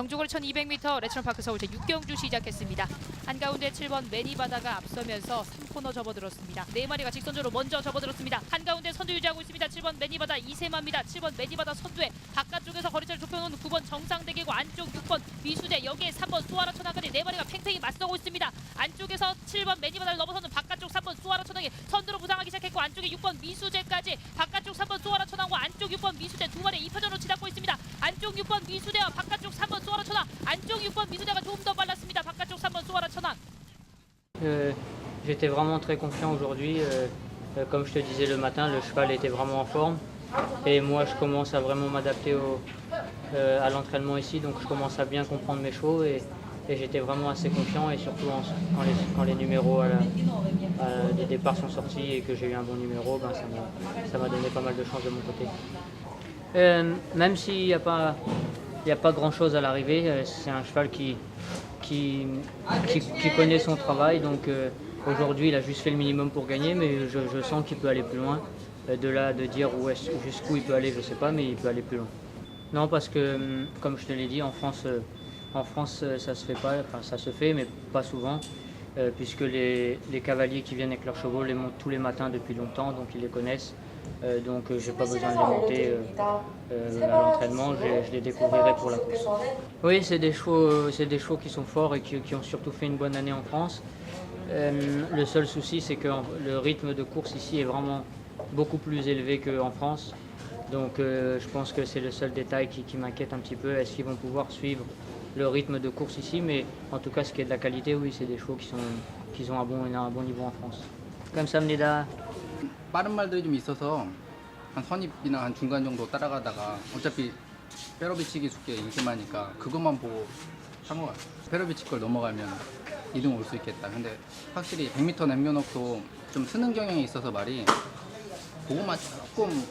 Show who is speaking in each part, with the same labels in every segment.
Speaker 1: 경주거리 1200m 레츠런 파크 서울 제 6경주 시작했습니다. 한가운데 7번 매니바다가 앞서면서 3코너 접어들었습니다. 네 마리가 직선적으로 먼저 접어들었습니다. 한가운데 선두 유지하고 있습니다. 7번 매니바다 이세마입니다. 7번 매니바다 선두에 바깥쪽에서 거리차를 좁혀놓은 9번 정상대기고 안쪽 6번 미수대 여기에 3번 수아라 천하까지 네 마리가 팽팽히 맞서고 있습니다. 안쪽에서 7번 매니바다를 넘어서는 바깥쪽 3번 수아라 천하기 선두로 부상하기 시작했고 안쪽에 6번 미수재까지 바깥쪽 3번 수아라 천하고 안쪽 6번 미수재 두 마리 2파전으로 치닫고 있습니다. 안쪽 6번 미수대와 바깥
Speaker 2: J'étais vraiment très confiant aujourd'hui. Euh, euh, comme je te disais le matin, le cheval était vraiment en forme. Et moi, je commence à vraiment m'adapter euh, à l'entraînement ici. Donc, je commence à bien comprendre mes chevaux. Et, j'étais vraiment assez confiant. Et surtout, quand, les, numéros des départs sont sortis et que j'ai eu un bon numéro, ben, ça m'a- donné pas mal de chance de mon côté. Même s'il n'y a pas, il y a pas grand chose à l'arrivée, c'est un cheval qui, qui, connaît son travail. Donc euh, aujourd'hui, il a juste fait le minimum pour gagner, mais je, sens qu'il peut aller plus loin. Euh, de là, de dire où est-ce- jusqu'où il peut aller, je ne sais pas, mais il peut aller plus loin. Non, parce que, hum, comme je te l'ai dit, en France, euh, en France ça se fait pas, enfin ça se fait, mais pas souvent. puisque les cavaliers qui viennent avec leurs chevaux les montent tous les matins depuis longtemps, donc ils les connaissent. Euh, donc euh, j'ai pas besoin de monter euh, à l'entraînement, je, je les découvrirai pour la course. Oui, c'est des chevaux, c'est des chevaux qui sont forts et qui, qui ont surtout fait une bonne année en France. Le seul souci, c'est que le rythme de course ici est vraiment beaucoup plus élevé qu'en France. Donc je pense que c'est le seul détail qui, qui m'inquiète un petit peu. Est-ce qu'ils vont pouvoir suivre le rythme de course ici? Mais en tout cas, ce qui est de la qualité, oui, c'est des chevaux qui, sont, qui ont un bon, un bon niveau en France. Comme ça, Mneda?
Speaker 3: 빠른 말들이 좀 있어서 한 선입이나 한 중간 정도 따라가다가 어차피 페로비치기 숙제 1등하니까 그것만 보고 한것 같아요. 페로비치 걸 넘어가면 2등 올 수 있겠다. 근데 확실히 100m 남겨놓고 좀 쓰는 경향이 있어서 말이 그거만 조금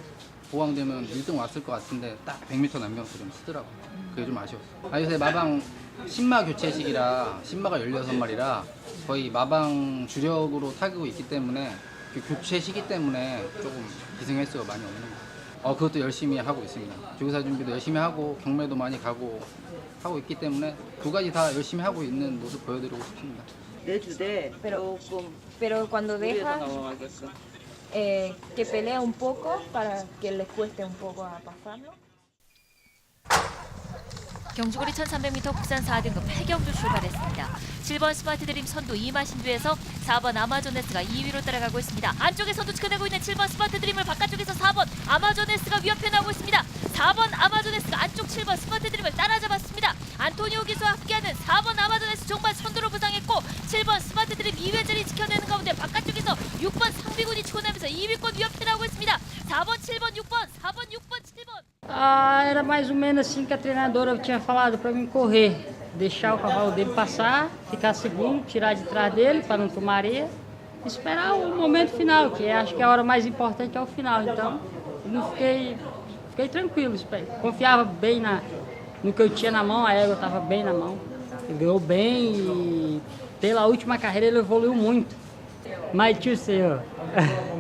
Speaker 3: 보강되면 1등 왔을 것 같은데 딱 100m 남겨놓고 좀 쓰더라고. 그게 좀 아쉬웠어. 아 요새 마방 신마 교체식이라 신마가 16마리라 거의 마방 주력으로 타고 있기 때문에 그 교체 시기 때문에 조금 기승 횟수가 많이 없는 거예요. 어 그것도 열심히 하고 있습니다. 조교사 준비도 열심히 하고 경매도 많이 가고 하고 있기 때문에 두 가지 다 열심히 하고 있는 모습 보여드리고 싶습니다.
Speaker 4: 내주되
Speaker 5: Pero- Pero cuando deja eh, que pelea un poco para que les cueste un poco a pasarlo.
Speaker 1: 경주거리 1300m 국산 4등급 8경주 출발했습니다. 7번 스마트 드림 선두 이마신두에서 4번 아마존네스가 2위로 따라가고 있습니다. 안쪽에서도 지켜내고 있는 7번 스마트 드림을 바깥쪽에서 4번 아마존네스가 위협해 나오고 있습니다. 4번 아마존네스가 안쪽 7번 스마트 드림을 따라잡았습니다. 안토니오 기수와 함께하는 4번 아마존네스 종반 선두로 부상했고 7번 스마트 드림 2회 자리 지켜내는 가운데 바깥쪽에서 6번 상비군이 치고 나면서 2위권 위협해 나오고 있습니다. 4번, 7번, 6번, 4번, 6번, 7번.
Speaker 6: Ah, era mais ou menos assim que a treinadora tinha falado para mim correr, deixar o cavalo dele passar, ficar segundo, tirar de trás dele para não tomar areia, esperar o momento final, que acho que a hora mais importante é o final. Então, não fiquei, fiquei tranquilo, confiava bem na, no que eu tinha na mão, a égua estava bem na mão. Ele ganhou bem e pela última carreira ele evoluiu muito. Mas tio senhor,